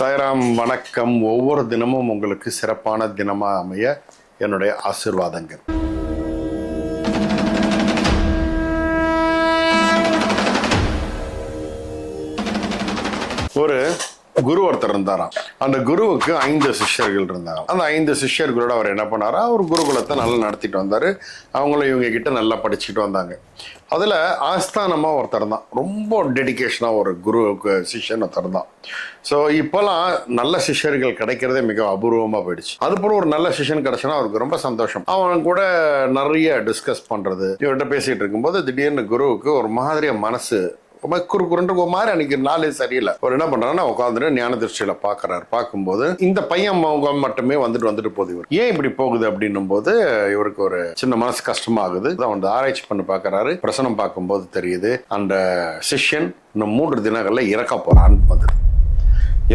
சாய்ராம் வணக்கம். ஒவ்வொரு தினமும் உங்களுக்கு சிறப்பான தினமாக அமைய என்னுடைய ஆசிர்வாதங்கள். குரு ஒருத்தர் இருந்தாராம். அந்த குருவுக்கு ஐந்து சிஷ்யர்கள் இருந்தாங்க அந்த ஐந்து சிஷ்யர்களோட அவர் என்ன பண்ணாரா? அவர் குருகுலத்தை நல்லா நடத்திட்டு வந்தார். அவங்களும் இவங்க கிட்ட நல்லா படிச்சுட்டு வந்தாங்க. அதில் ஆஸ்தானமாக ஒருத்தர் தான் ரொம்ப டெடிக்கேஷனாக ஒரு குருவுக்கு சிஷ்யன் ஒருத்தர் தான் ஸோ இப்போலாம் நல்ல சிஷ்யர்கள் கிடைக்கிறதே மிக அபூர்வமாக போயிடுச்சு. அதுபோல ஒரு நல்ல சிஷ்யன் கிடச்சுன்னா அவருக்கு ரொம்ப சந்தோஷம். அவன் கூட நிறைய டிஸ்கஸ் பண்ணுறது இவர்கிட்ட பேசிகிட்டு இருக்கும்போது திடீர்னு குருவுக்கு ஒரு மாதிரியாக மனசு ரொம்ப குறு குறுன்ற ஒரு மாதிரி அன்னைக்கு நாளே சரியில்லை. அவர் என்ன பண்றாருன்னா உட்காந்துட்டு ஞான திருஷ்டியில பாக்குறாரு பார்க்கும்போது இந்த பையன் முகம் மட்டுமே வந்துட்டு வந்துட்டு போகுது இவர். ஏன் இப்படி போகுது அப்படின்னும் போது இவருக்கு ஒரு சின்ன மனசு கஷ்டமாகுது. அவன் வந்து ஆராய்ச்சி பண்ணி பார்க்கறாரு. பிரசனம் பார்க்கும்போது தெரியுது அந்த சிஷ்யன் இன்னும் மூன்று தினங்கள்ல இறக்க போறான்னு வந்துடுது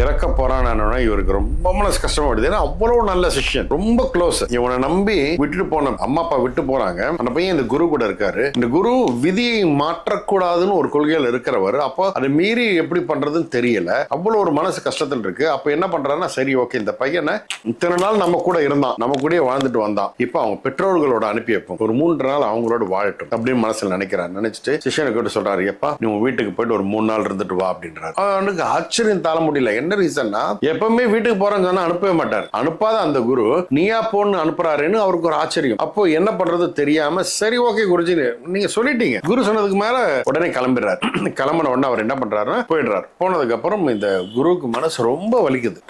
இறக்க போறான்னு இவருக்கு ரொம்ப மனசு கஷ்டமாயிடுது. ஏன்னா அவ்வளவு நல்ல சிஷ்யன். ரொம்ப க்ளோஸ் இவனை நம்பி விட்டுட்டு போன அம்மா அப்பா விட்டு போறாங்க. அந்த பையன் இந்த குரு கூட இருக்காரு. இந்த குரு விதியை மாற்றக்கூடாதுன்னு ஒரு கொள்கையில் இருக்கிறவர். அப்போ அதை மீறி எப்படி பண்றதுன்னு தெரியல. அவ்வளவு ஒரு மனசு கஷ்டத்தில் இருக்கு. அப்ப என்ன பண்றாருன்னா சரி ஓகே இந்த பையனை இத்தனை நாள் நம்ம கூட இருந்தான். நம்ம கூடயே வாழ்ந்துட்டு வந்தான். இப்போ அவங்க பெற்றோர்களோட அனுப்பி வைப்போம். ஒரு மூன்று நாள் அவங்களோட வாழட்டும் அப்படின்னு மனசுல நினைக்கிறார். நினைச்சிட்டு சிஷ்யனை கிட்ட சொல்றாரு எப்பா நீ வீட்டுக்கு போயிட்டு ஒரு மூணு நாள் இருந்துட்டு வா அப்படின்றாரு. அவனுக்கு ஆச்சரியம் தாழ முடியல. என்ன ரீசன்னா எப்பவுமே வீட்டுக்கு போறேன்னு சொன்னா அனுப்பவே மாட்டார். அனுப்பாத அந்த குரு நீயா போன்னு அனுப்புறாருன்னு அவருக்கு ஒரு ஆச்சரியம். அப்போ என்ன பண்றது தெரியாம சரி ஓகே குருஜி நீங்க சொல்லிட்டீங்க. குரு சொன்னதுக்கு மேல உடனே கிளம்பிடுறாரு. கிளம்பின உடனே அவர் என்ன பண்றாருன்னா போயிடுறாரு. போனதுக்கு அப்புறம் இந்த குருவுக்கு மனசு ரொம்ப வலிக்குது.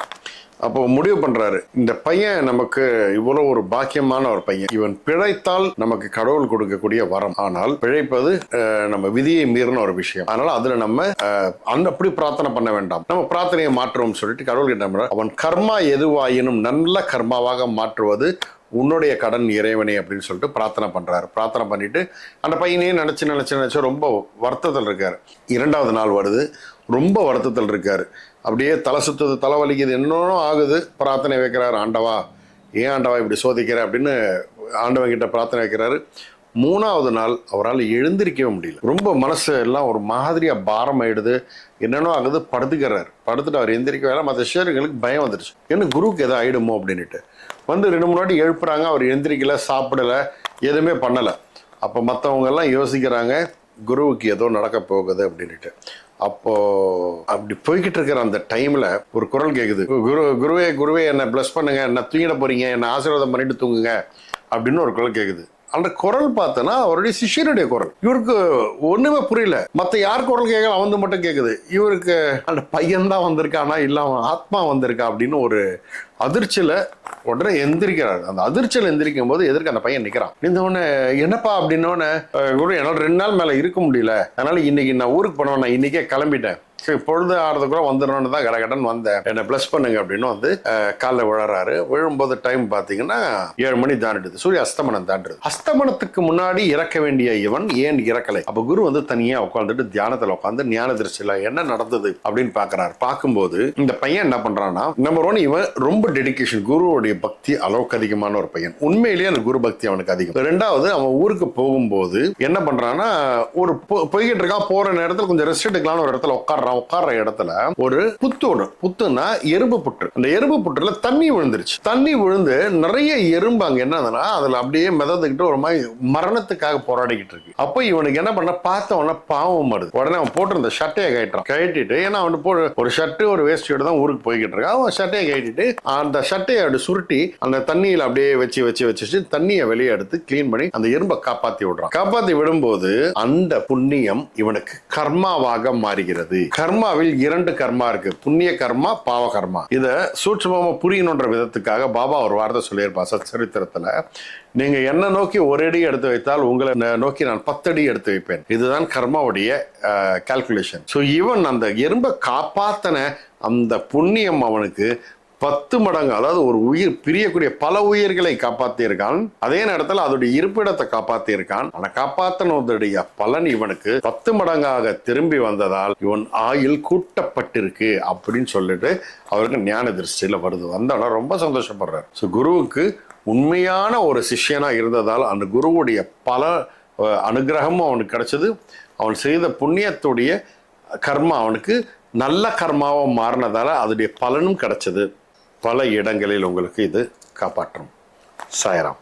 அப்போ முடிவு பண்றாரு. இந்த பையன் நமக்கு இவ்வளவு ஒரு பாக்கியமான ஒரு பையன். இவன் பிழைத்தால் நமக்கு கடவுள் கொடுக்கக்கூடிய வரம். ஆனால் பிழைப்பது நம்ம விதியை மீறின ஒரு விஷயம். அதனால அதுல நம்ம அந்த அப்படி பிரார்த்தனை பண்ண வேண்டாம். நம்ம பிரார்த்தனையை மாற்றுவோம் சொல்லிட்டு கடவுள் கிட்ட அவன் கர்மா எதுவாயினும் நல்ல கர்மாவாக மாற்றுவது உன்னுடைய கடன் இறைவனை அப்படின்னு சொல்லிட்டு பிரார்த்தனை பண்றாரு. பிரார்த்தனை பண்ணிட்டு அந்த பையனையே நினைச்சு நினைச்சு நினைச்சு ரொம்ப வருத்தத்தில் இருக்காரு. இரண்டாவது நாள் வருது. ரொம்ப வருத்தத்தில் இருக்கார். அப்படியே தலை சுத்துது தலை வலிக்குது என்னென்னும் ஆகுது. பிரார்த்தனை வைக்கிறாரு ஆண்டவா ஏன் ஆண்டவா இப்படி சோதிக்கிற? அப்படின்னு ஆண்டவன் கிட்ட பிரார்த்தனை வைக்கிறாரு. மூணாவது நாள் அவரால் எழுந்திருக்கவே முடியல. ரொம்ப மனசு எல்லாம் ஒரு மாதிரியாக பாரம் ஆயிடுது. என்னென்னோ ஆகுது படுத்துக்கிறார். படுத்துட்டு அவர் எந்திரிக்க வேலை மற்ற ஷேருங்களுக்கு பயம் வந்துடுச்சு என்ன குருவுக்கு எதோ ஆயிடுமோ? அப்படின்ட்டு வந்து ரெண்டு மூணு வாட்டி எழுப்புறாங்க அவர் எந்திரிக்கல சாப்பிடல எதுவுமே பண்ணலை. அப்போ மற்றவங்க எல்லாம் யோசிக்கிறாங்க குருவுக்கு ஏதோ நடக்க போகுது அப்படின்ட்டு அப்போ அப்படி போய்கிட்டு இருக்கிற அந்த டைம்ல ஒரு குரல் கேக்குது. குரு குருவே குருவே என்ன பிளஸ் பண்ணுங்க என்ன தூங்கிட போறீங்க என்ன ஆசீர்வாதம் பண்ணிட்டு தூங்குங்க அப்படின்னு ஒரு குரல் கேக்குது. அந்த குரல் பார்த்தனா அவருடைய சிஷ்யனுடைய குரல். இவருக்கு ஒண்ணுமே புரியல. மத்த யார் குரல் கேட்கல அவன் மட்டும் கேக்குது. இவருக்கு அந்த பையன் தான் வந்திருக்கானா இல்ல அவன் ஆத்மா வந்திருக்கா அப்படின்னு ஒரு அதிர்ச்சியில உடனே எந்திரிக்கிறாரு. அந்த அதிர்ச்சியில எந்திரிக்கும் போது எதிர்க்க அந்த பையன் நிற்கிறான் இந்த உடனே என்னப்பா அப்படின்னோடனே குரு என்னால் ரெண்டு நாள் மேலே இருக்க முடியல. அதனால இன்னைக்கு நான் ஊருக்கு போனோம். நான் இன்னைக்கே கிளம்பிட்டேன். சரி பொழுது ஆறதுக்குள்ள வந்துடணும்னு தான் கடகடன் வந்தேன். என்னை ப்ளஸ் பண்ணுங்க அப்படின்னு வந்து காலைல விழறாரு. விழும்போது டைம் பார்த்தீங்கன்னா ஏழு மணி தாண்டிடுது. சூரிய அஸ்தமனம் தாண்டிடுது. அஸ்தமனத்துக்கு முன்னாடி இறக்க வேண்டிய இவன் ஏன் இறக்கலை? அப்ப குரு வந்து தனியா உட்காந்துட்டு தியானத்துல உட்காந்து ஞான திருஷ்டில என்ன நடந்தது? அப்படின்னு பாக்குறாரு. பார்க்கும்போது இந்த பையன் என்ன பண்றான்னா நம்பர் ஒன் இவன் ரொம்ப டெடிக்கேஷன் குருவோடைய பக்தி அளவுக்கு அதிகமான ஒரு பையன். உண்மையிலேயே அந்த குரு பக்தி அவனுக்கு அதிகம். ரெண்டாவது அவன் ஊருக்கு போகும்போது என்ன பண்றான்னா ஒரு போய்கிட்டு இருக்கான் போற நேரத்தில் கொஞ்சம் ரெஸ்ட் எடுக்கலாம்னு ஒரு இடத்துல உட்கார்றான் உட்கார்ற இடத்துல ஒரு புத்து ஒன்று புத்துன்னா எறும்பு புற்று. அந்த எறும்பு புற்றுல தண்ணி விழுந்துருச்சு. தண்ணி விழுந்து நிறைய எறும்பு அங்க என்னதுன்னா அதுல அப்படியே மிதந்துக்கிட்டு ஒரு மாதிரி மரணத்துக்காக போராடிக்கிட்டு இருக்கு. அப்போ இவனுக்கு என்ன பண்ண பார்த்த உடனே பாவம் வருது. உடனே அவன் போட்டிருந்த ஷர்ட்டையை கழட்டுறான் கட்டிட்டு ஏன்னா அவன் போ ஒரு ஷர்ட் ஒரு வேஸ்டியோட தான் ஊருக்கு போய்கிட்டு இருக்கான். அவன் ஷர்ட்டையை கட்டிட்டு அந்த சட்டையை அப்படி சுருட்டி அந்த தண்ணியில அப்படியே வச்சு வச்சு வச்சு தண்ணியை வெளியே எடுத்து க்ளீன் பண்ணி அந்த எறும்பை காப்பாத்தி விடுறான். காப்பாத்தி விடும்போது அந்த புண்ணியம் இவனுக்கு கர்மாவாக மாறுகிறது. கர்மாவில் இரண்டு கர்மா இருக்கு. புண்ணிய கர்மா பாவ கர்மா. இத சூட்சமமா புரியணுன்ற விதத்துக்காக பாபா ஒரு வார்த்தை சொல்லியிருப்பா சத் சரித்திரத்துல நீங்க என்ன நோக்கி ஒரு அடி எடுத்து வைத்தால் உங்களை ந- நோக்கி நான் பத்தடி எடுத்து வைப்பேன். இதுதான் கர்மாவுடைய கால்குலேஷன் ஸோ இவன் அந்த எறும்பை காப்பாத்தன அந்த புண்ணியம் அவனுக்கு பத்து மடங்கு அதாவது ஒரு உயிர் பிரியக்கூடிய பல உயிர்களை காப்பாத்தியிருக்கான். அதே நேரத்தில் அதோடைய இருப்பிடத்தை காப்பாத்தியிருக்கான். ஆனால் ஆனா காப்பாத்தினதுடைய பலன் இவனுக்கு பத்து மடங்காக திரும்பி வந்ததால் இவன் ஆயுள் கூட்டப்பட்டிருக்கு அப்படின்னு சொல்லிட்டு அவருக்கு ஞான திருஷ்டியில வருது. வந்தோட ரொம்ப சந்தோஷப்படுறாரு. ஸோ குருவுக்கு உண்மையான ஒரு சிஷ்யனா இருந்ததால் அந்த குருவுடைய பல அனுகிரகமும் அவனுக்கு கிடைச்சது. அவன் செய்த புண்ணியத்துடைய கர்மா அவனுக்கு நல்ல கர்மாவாக மாறினதால் அதோடைய பலனும் கிடைச்சது. பல இடங்களில் உங்களுக்கு இது காப்பாற்றும். சாயராம்.